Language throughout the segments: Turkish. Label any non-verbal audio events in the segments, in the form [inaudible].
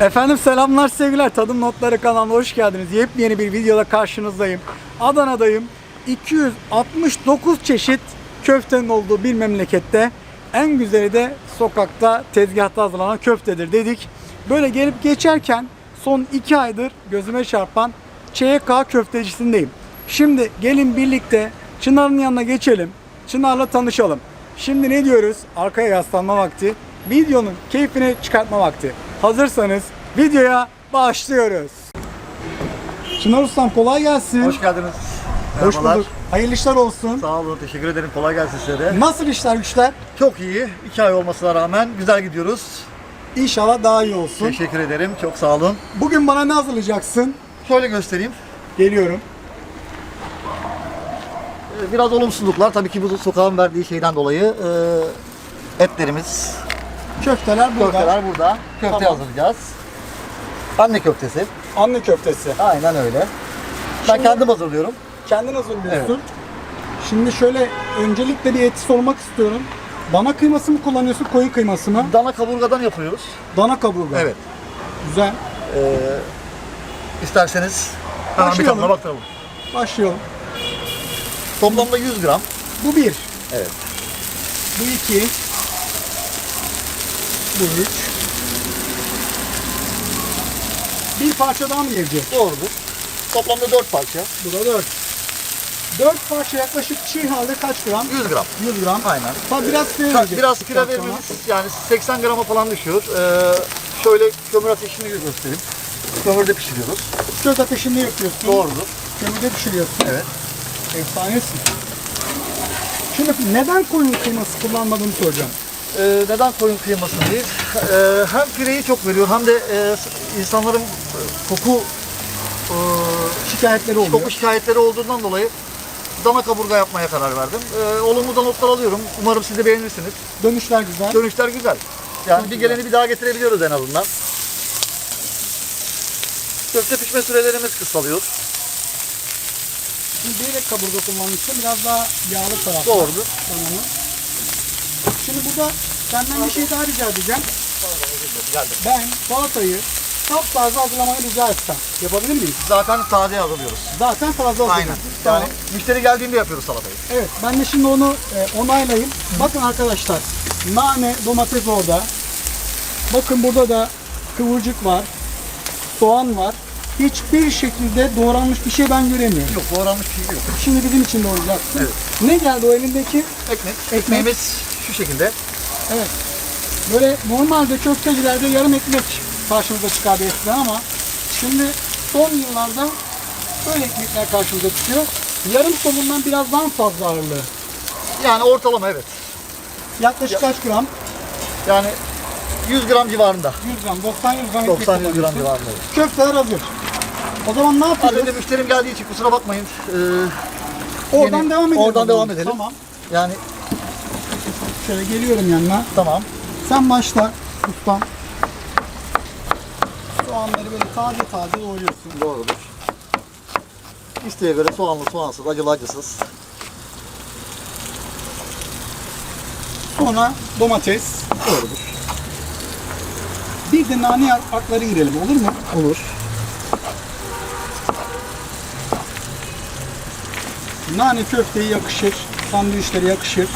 Efendim selamlar sevgiler. Tadım Notları kanalına hoş geldiniz. Yepyeni bir videoda karşınızdayım. Adana'dayım. 269 çeşit köftenin olduğu bir memlekette en güzeli de sokakta tezgahta hazırlanan köftedir dedik. Böyle gelip geçerken son 2 aydır gözüme çarpan ÇYK köftecisindeyim. Şimdi gelin birlikte Çınar'ın yanına geçelim. Çınar'la tanışalım. Şimdi ne diyoruz? Arkaya yaslanma vakti. Videonun keyfini çıkartma vakti. Hazırsanız videoya başlıyoruz. Çınar Ustam kolay gelsin. Hoş geldiniz. Hoş Merhabalar. bulduk. Hayırlı işler olsun. Sağ olun, teşekkür ederim. Kolay gelsin size de. Nasıl işler güçler? Çok iyi. İki ay olmasına rağmen güzel gidiyoruz. İnşallah daha iyi olsun. Teşekkür ederim. Çok sağ olun. Bugün bana ne hazırlayacaksın? Şöyle göstereyim. Geliyorum. Ee, Biraz olumsuzluklar tabii ki bu sokağın verdiği şeyden dolayı e, etlerimiz, Köfteler burada. köfteler burada. Köfte Tamam. hazırlayacağız. Anne köftesi. Anne köftesi. Aynen öyle. Ben Şimdi- kendim hazırlıyorum. Kendin hazırlıyorsun. Şimdi şöyle öncelikle bir eti sormak istiyorum. Dana kıyması mı kullanıyorsun, koyun kıyması mı? Dana kaburgadan yapıyoruz. Dana kaburga. Evet. Güzel. Ee, isterseniz hemen bir Başlayalım. tadına bakalım. Başlayalım. Toplamda 100 gram. Bu bir. Evet. Bu iki. Bu üç. Bir parça daha mı gelecek? Doğrudur. Toplamda 4 parça. Bu da dört. Dört parça yaklaşık çiğ halde kaç gram? 100 gram. 100 gram. Aynen. Tabii biraz kilo Ta- verecek. Biraz Sonra. vermemiz yani 80 grama falan düşüyor. Ee, şöyle kömür ateşini göstereyim. Kömürde pişiriyoruz. Göz ateşinde yapıyorsun. Doğrudur. Kömürde pişiriyorsun. Evet. Efsanesin. Şimdi neden koyun kıyması kullanmadığını soracağım. Ee, neden koyun kıyması değil? Ee, hem pireyi çok veriyor hem de e, insanların e, koku e, Şikayetleri oluyor. koku şikayetleri olduğundan dolayı dana kaburga yapmaya karar verdim. Ee, olumlu da notlar alıyorum. Umarım siz de beğenirsiniz. Dönüşler güzel. Dönüşler güzel. Yani bir geleni bir daha getirebiliyoruz en azından. Köfte pişme sürelerimiz kısalıyor. Şimdi bilerek kaburga kullanmışsın. Biraz daha yağlı tarafı. Doğrudur. Tamamı. Şimdi burada senden bir şey daha rica edeceğim. Ben salatayı taptaze hazırlamayı rica etsem. Yapabilir miyim? Zaten taze hazırlıyoruz. Zaten taze hazırladım. Aynen. Tamam. Yani müşteri geldiğinde yapıyoruz salatayı. Evet ben de şimdi onu e, onaylayayım. Bakın arkadaşlar nane, domates orada. Bakın burada da kıvırcık var. Soğan var. Hiçbir şekilde doğranmış bir şey ben göremiyorum. Yok doğranmış bir şey yok. Şimdi bizim için doğrayacaksın. Evet. Ne geldi o elindeki? Ekmek. Ekmeğimiz şu şekilde. Evet. Böyle normalde köftecilerde yarım ekmek karşımıza çıkardı eskiden ama şimdi son yıllarda böyle ekmekler karşımıza çıkıyor. Yarım somundan biraz daha fazla ağırlığı. Yani ortalama evet. Yaklaşık kaç gram? Yani 100 gram civarında. 100 gram, 90 100 gram ekmek 90 100 gram civarında. Köfteler hazır. O zaman ne yapacağız? önce müşterim geldiği için kusura bakmayın. Ee, Oradan yeni- devam edelim. oradan devam edelim. Tamam. yani Şöyle geliyorum yanına. tamam. Sen başla ustam. Soğanları böyle taze taze doğruyorsun. Doğrudur. İsteğe göre soğanlı soğansız, acılı acısız. Sonra domates. Doğrudur. Bir de nane akları girelim olur mu? Olur. Nane köfteye yakışır. Sandviçlere yakışır.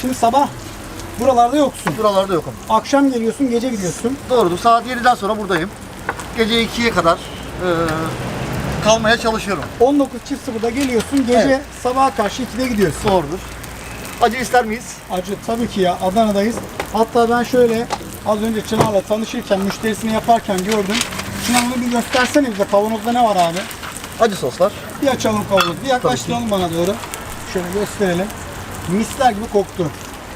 Şimdi sabah buralarda yoksun. Buralarda yokum. Akşam geliyorsun, gece gidiyorsun. Doğrudur. Saat 7'den sonra buradayım. Gece 2'ye kadar ee, kalmaya çalışıyorum. 19.00'da geliyorsun, gece Evet. sabaha karşı 2'de gidiyorsun. Doğrudur. Acı ister miyiz? Acı tabii ki ya Adana'dayız. Hatta ben şöyle az önce Çınar'la tanışırken, müşterisini yaparken gördüm. Çınar bunu bir göstersene bize kavanozda ne var abi? Acı soslar. Bir açalım kavanozu, bir yaklaştıralım bana doğru. Şöyle gösterelim. Misler gibi koktu.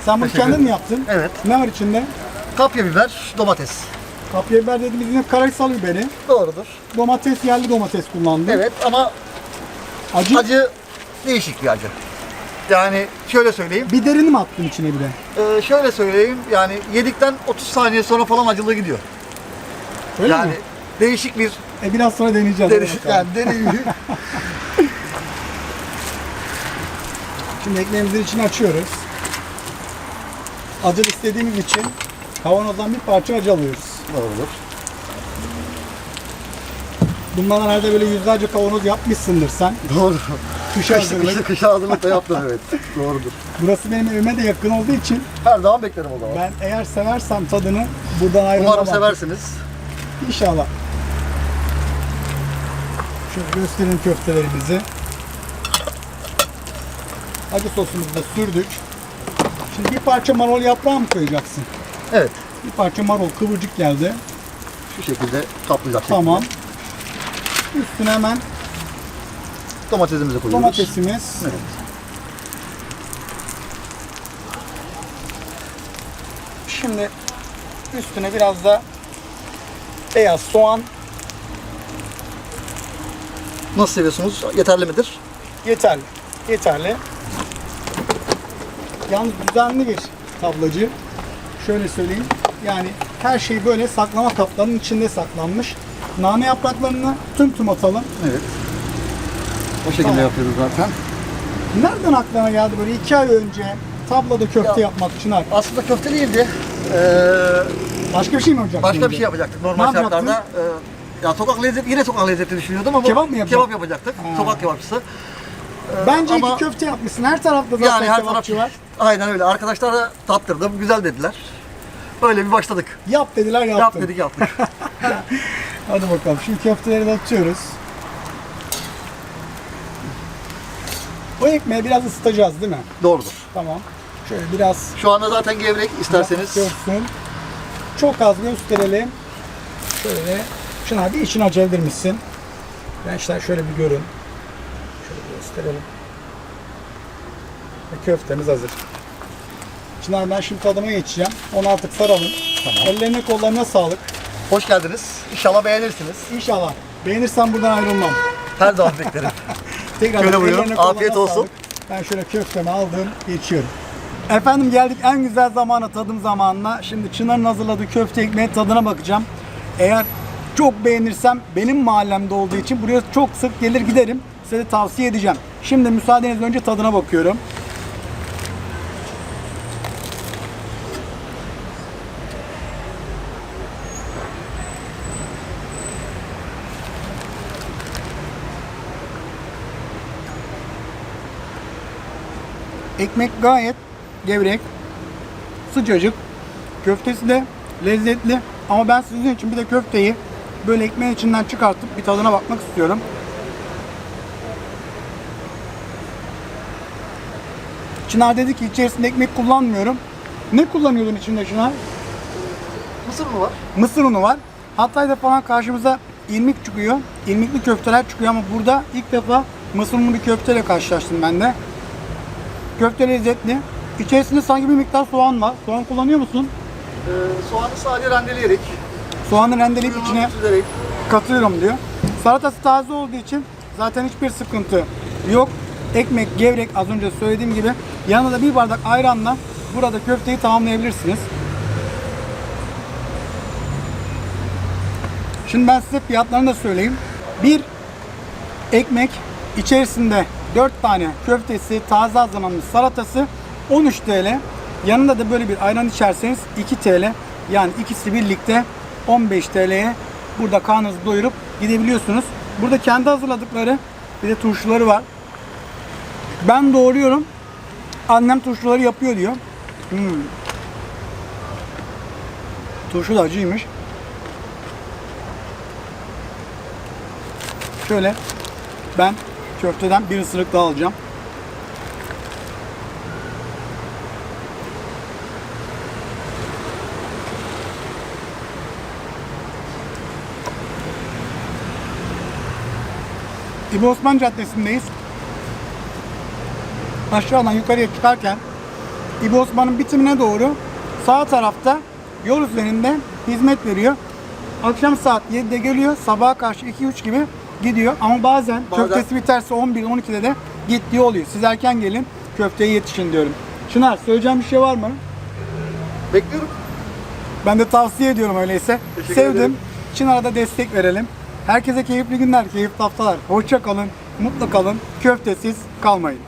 Sen bunu Teşekkür kendin mi ederim. yaptın? Evet. Ne var içinde? Kapya biber, domates. Kapya biber dediğimiz yine karaksal biberi. Doğrudur. Domates, yerli domates kullandım. Evet ama Acı, acı değişik bir acı. Yani şöyle söyleyeyim. biberini mi attın içine bir de? Ee, şöyle söyleyeyim. Yani yedikten 30 saniye sonra falan acılığı gidiyor. Öyle yani mi? değişik bir E biraz sonra deneyeceğiz. hadi bakalım. yani deneyim. [laughs] Şimdi ekmeğimizin içini açıyoruz. Acı istediğimiz için kavanozdan bir parça acı alıyoruz. Doğrudur. Bundan herhalde böyle yüzlerce kavanoz yapmışsındır sen. Doğru. Kışta, hazırlık. kışta, kışa hazırlık da yaptım evet. [laughs] Doğrudur. Burası benim evime de yakın olduğu için Her zaman beklerim o zaman. ben eğer seversem tadını buradan ayrılamam. Umarım seversiniz. İnşallah. Şöyle gösterelim köftelerimizi. Acı sosumuzu da sürdük. Şimdi bir parça marul yaprağı mı koyacaksın? Evet. Bir parça marul kıvırcık geldi. Şu şekilde kaplayacak Tamam. Üstüne hemen şekilde. Domatesimizi koyuyoruz. domatesimiz. Evet. Şimdi üstüne biraz da beyaz soğan Nasıl seviyorsunuz? Yeterli midir? yeterli. Yeterli. Yalnız düzenli bir tablacı. Şöyle söyleyeyim. Yani her şey böyle saklama kaplarının içinde saklanmış. Nane yapraklarını tüm tüm atalım. Evet. O şekilde Tamam. yapıyoruz zaten. Nereden aklına geldi böyle iki ay önce tablada köfte Ya- yapmak için abi? Aslında köfte değildi. Ee, Başka bir şey mi olacak? başka bir şey yapacaktık Ne normal yapacaktın? şartlarda. Ee, ya sokak lezzeti, yine sokak lezzeti düşünüyordum ama Kebap mı yapacaktın? kebap yapacaktık. Ha. Sokak kebapçısı. Ee, Bence ama iki köfte yapmışsın. Her tarafta zaten yani her taraf kebapçı var. Aynen öyle. Arkadaşlara tattırdım. Güzel dediler. Böyle bir başladık. Yap dediler Yap yaptın. dedik yaptık. [laughs] Hadi bakalım. Şimdi köfteleri de atıyoruz. O ekmeği biraz ısıtacağız değil mi? Doğrudur. Tamam. Şöyle biraz Şu anda zaten gevrek isterseniz. görsün. Çok az gösterelim. Şöyle. Şuna bir içini açabilir misin? Gençler şöyle bir görün. Şöyle gösterelim. Ve köftemiz hazır. Çınar ben şimdi tadıma geçeceğim. Onu artık saralım. Tamam. Ellerine kollarına sağlık. Hoş geldiniz. İnşallah beğenirsiniz. İnşallah. Beğenirsen buradan ayrılmam. Her zaman beklerim. [laughs] Tekrar Şöyle buyurun. Afiyet olsun. sağlık. Ben şöyle köftemi aldım, geçiyorum. Efendim geldik en güzel zamana, tadım zamanına. Şimdi Çınar'ın hazırladığı köfte ekmeğin tadına bakacağım. Eğer çok beğenirsem benim mahallemde olduğu için buraya çok sık gelir giderim. Size de tavsiye edeceğim. Şimdi müsaadenizle önce tadına bakıyorum. Ekmek gayet gevrek, sıcacık. Köftesi de lezzetli. Ama ben sizin için bir de köfteyi böyle ekmeğin içinden çıkartıp bir tadına bakmak istiyorum. Çınar dedi ki içerisinde ekmek kullanmıyorum. Ne kullanıyordun içinde Çınar? Mısır mı var? Mısır unu var. Hatay'da falan karşımıza irmik çıkıyor. İrmikli köfteler çıkıyor ama burada ilk defa mısır unlu bir köfteyle karşılaştım ben de. Köfte lezzetli. İçerisinde sanki bir miktar soğan var. Soğan kullanıyor musun? Ee, soğanı sadece rendeleyerek, Soğanı rendeleyip içine süzerek. katıyorum diyor. Salatası taze olduğu için zaten hiçbir sıkıntı yok. Ekmek, gevrek az önce söylediğim gibi. Yanında da bir bardak ayranla burada köfteyi tamamlayabilirsiniz. Şimdi ben size fiyatlarını da söyleyeyim. Bir ekmek içerisinde 4 tane köftesi, taze hazırlanmış salatası 13 TL. Yanında da böyle bir ayran içerseniz 2 TL. Yani ikisi birlikte 15 TL'ye burada karnınızı doyurup gidebiliyorsunuz. Burada kendi hazırladıkları bir de turşuları var. Ben doğruyorum. Annem turşuları yapıyor diyor. Hmm. Turşu da acıymış. Şöyle ben köfteden bir ısırık daha alacağım. İbo Osman Caddesi'ndeyiz. Aşağıdan yukarıya çıkarken İbo Osman'ın bitimine doğru sağ tarafta yol üzerinde hizmet veriyor. Akşam saat 7'de geliyor, sabaha karşı 2-3 gibi gidiyor. Ama bazen, Bazen- köftesi biterse 11-12'de de gittiği oluyor. Siz erken gelin, köfteye yetişin diyorum. Çınar, söyleyeceğim bir şey var mı? Bekliyorum. Ben de tavsiye ediyorum öyleyse. Teşekkür Sevdim. ederim. Çınar'a da destek verelim. Herkese keyifli günler, keyifli haftalar. Hoşça kalın, mutlu kalın, köftesiz kalmayın.